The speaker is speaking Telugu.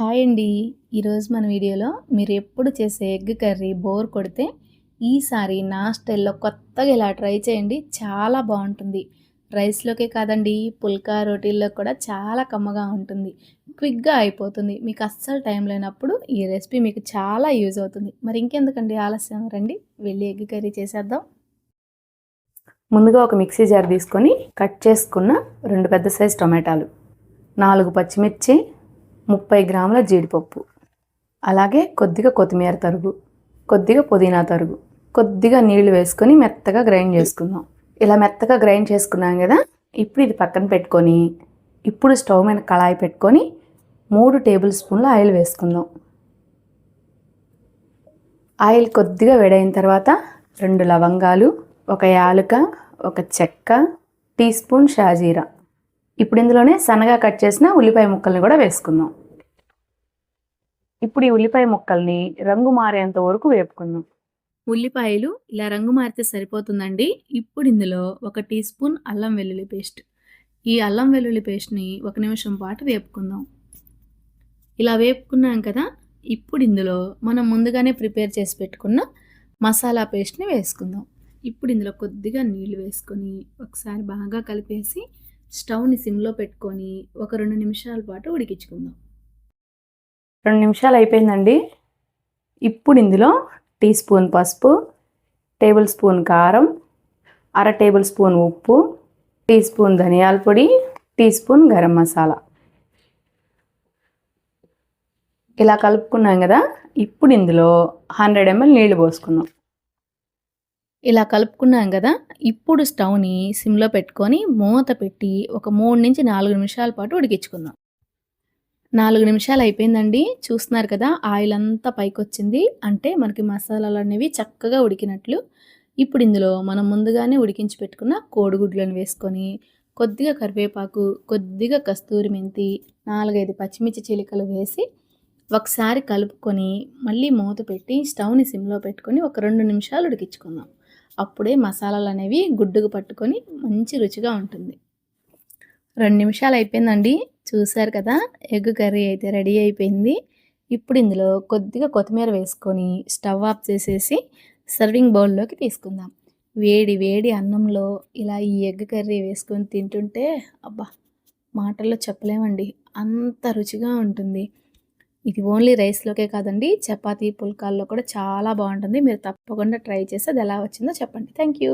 హాయ్ అండి. ఈరోజు మన వీడియోలో మీరు ఎప్పుడు చేసే ఎగ్ కర్రీ బోర్ కొడితే ఈసారి నా స్టైల్లో కొత్తగా ఇలా ట్రై చేయండి. చాలా బాగుంటుంది. రైస్లోకే కాదండి పుల్కా రోటీల్లో కూడా చాలా కమ్మగా ఉంటుంది. క్విక్గా అయిపోతుంది. మీకు అస్సలు టైం లేనప్పుడు ఈ రెసిపీ మీకు చాలా యూజ్ అవుతుంది. మరి ఇంకెందుకండి ఆలస్యం? రండి వెళ్ళి ఎగ్ కర్రీ చేసేద్దాం. ముందుగా ఒక మిక్సీ జార్ తీసుకొని కట్ చేసుకున్న రెండు పెద్ద సైజ్ టొమాటాలు నాలుగు పచ్చిమిర్చి ముప్పై గ్రాముల జీడిపప్పు. అలాగే కొద్దిగా కొత్తిమీర తరుగు కొద్దిగా పుదీనా తరుగు కొద్దిగా నీళ్ళు వేసుకొని మెత్తగా గ్రైండ్ చేసుకుందాం. ఇలా మెత్తగా గ్రైండ్ చేసుకున్నాం కదా ఇప్పుడు ఇది పక్కన పెట్టుకొని ఇప్పుడు స్టవ్ మీద కళాయి పెట్టుకొని మూడు టేబుల్ స్పూన్ల ఆయిల్ వేసుకుందాం. ఆయిల్ కొద్దిగా వేడైన తర్వాత రెండు లవంగాలు ఒక యాలుక ఒక చెక్క టీ స్పూన్ షాజీరా. ఇప్పుడు ఇందులోనే సన్నగా కట్ చేసిన ఉల్లిపాయ ముక్కల్ని కూడా వేసుకుందాం. ఇప్పుడు ఈ ఉల్లిపాయ ముక్కల్ని రంగు మారేంత వరకు వేపుకుందాం. ఉల్లిపాయలు ఇలా రంగు మారితే సరిపోతుందండి. ఇప్పుడు ఇందులో ఒక టీ స్పూన్ అల్లం వెల్లుల్లి పేస్ట్. ఈ అల్లం వెల్లుల్లి పేస్ట్ని ఒక నిమిషం పాటు వేపుకుందాం. ఇలా వేపుకున్నాం కదా ఇప్పుడు ఇందులో మనం ముందుగానే ప్రిపేర్ చేసి పెట్టుకున్న మసాలా పేస్ట్ని వేసుకుందాం. ఇప్పుడు ఇందులో కొద్దిగా నీళ్ళు వేసుకొని ఒకసారి బాగా కలిపేసి స్టవ్ని సిమ్లో పెట్టుకొని ఒక రెండు నిమిషాల పాటు ఉడికించుకుందాం. రెండు నిమిషాలు అయిపోయిందండి. ఇప్పుడు ఇందులో టీ స్పూన్ పసుపు టేబుల్ స్పూన్ కారం అర టేబుల్ స్పూన్ ఉప్పు టీ స్పూన్ ధనియాల పొడి టీ స్పూన్ గరం మసాలా. ఇలా కలుపుకున్నాం కదా ఇప్పుడు ఇందులో హండ్రెడ్ ఎంఎల్ నీళ్ళు పోసుకుందాం. ఇలా కలుపుకున్నాం కదా ఇప్పుడు స్టవ్ని సిమ్లో పెట్టుకొని మూత పెట్టి ఒక మూడు నుంచి నాలుగు నిమిషాల పాటు ఉడికించుకుందాం. నాలుగు నిమిషాలు అయిపోయిందండి. చూస్తున్నారు కదా ఆయిల్ అంతా పైకి వచ్చింది అంటే మనకి మసాలాలు అనేవి చక్కగా ఉడికినట్లు. ఇప్పుడు ఇందులో మనం ముందుగానే ఉడికించి పెట్టుకున్న కోడిగుడ్లను వేసుకొని కొద్దిగా కరివేపాకు కొద్దిగా కస్తూరి మెంతి నాలుగైదు పచ్చిమిర్చి చిలికలు వేసి ఒకసారి కలుపుకొని మళ్ళీ మూత పెట్టి స్టవ్ని సిమ్లో పెట్టుకొని ఒక రెండు నిమిషాలు ఉడికించుకుందాం. అప్పుడే మసాలాలు అనేవి గుడ్డుకు పట్టుకొని మంచి రుచిగా ఉంటుంది. రెండు నిమిషాలు అయిపోయిందండి. చూసారు కదా ఎగ్ కర్రీ అయితే రెడీ అయిపోయింది. ఇప్పుడు ఇందులో కొద్దిగా కొత్తిమీర వేసుకొని స్టవ్ ఆఫ్ చేసేసి సర్వింగ్ బౌల్లోకి తీసుకుందాం. వేడి వేడి అన్నంలో ఇలా ఈ ఎగ్ కర్రీ వేసుకొని తింటుంటే అబ్బా మాటల్లో చెప్పలేమండి. అంత రుచిగా ఉంటుంది. ఇది ఓన్లీ రైస్లోకే కాదండి చపాతీ పుల్కాల్లో కూడా చాలా బాగుంటుంది. మీరు తప్పకుండా ట్రై చేసి అది ఎలా వచ్చిందో చెప్పండి. Thank you